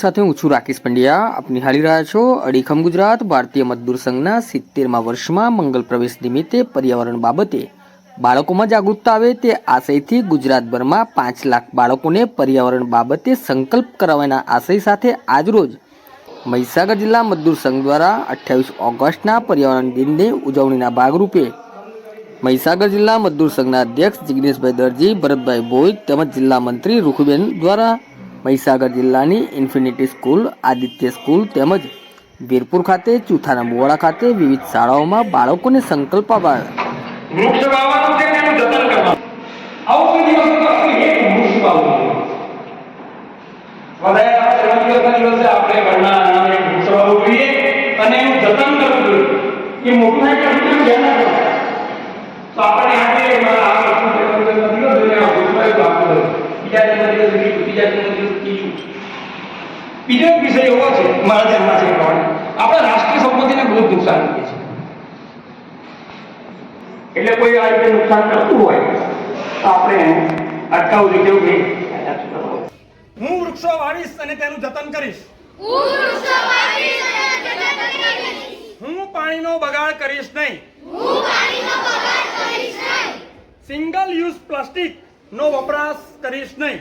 સાથે હું છું રાકેશ પંડ્યા. આપ નિહાળી રહ્યા છો અડીખમ ગુજરાત ભારતીય મજદૂર સંઘના સિત્તેરમા વર્ષમાં મંગલ પ્રવેશ નિમિત્તે પર્યાવરણ બાબતે. બાળકોમાં જાગૃતતા આવે તે આશયથી ગુજરાતભરમાં પાંચ લાખ બાળકોને પર્યાવરણ બાબતે સંકલ્પ કરાવવાના આશય સાથે આજરોજ મહીસાગર જિલ્લા મજદૂર સંઘ દ્વારા અઠ્યાવીસ ઓગસ્ટના પર્યાવરણ દિનની ઉજવણીના ભાગરૂપે મહીસાગર જિલ્લા મજદૂર સંઘના અધ્યક્ષ જિગ્નેશભાઈ દરજી, ભરતભાઈ ભોઈ તેમજ જિલ્લા મંત્રી રૂખુબેન દ્વારા મહીસાગર જિલ્લાની ઇન્ફિનિટી સ્કૂલ, આદિત્ય સ્કૂલ તેમજ વીરપુર ખાતે ચુથાના મુવાડા ખાતે વિવિધ શાળાઓમાં બાળકોને સંકલ્પ અપાવ્યા બીજા એક વિષય એવો છે મારા ધ્યાનમાં છે પ્રમાણે આપણે રાષ્ટ્રીય સંપત્તિને બહુ નુકસાન કરીએ છીએ એટલે કોઈ આ રીતે નુકસાન કરતું હોય તો આપણે અટકાવવું કેવું કે હું વૃક્ષો વાવીશ અને તેનું જતન કરીશ. હું પાણીનો બગાડ કરીશ નહીં. સિંગલ યુઝ પ્લાસ્ટિક નો વપરાશ કરીશ નહીં.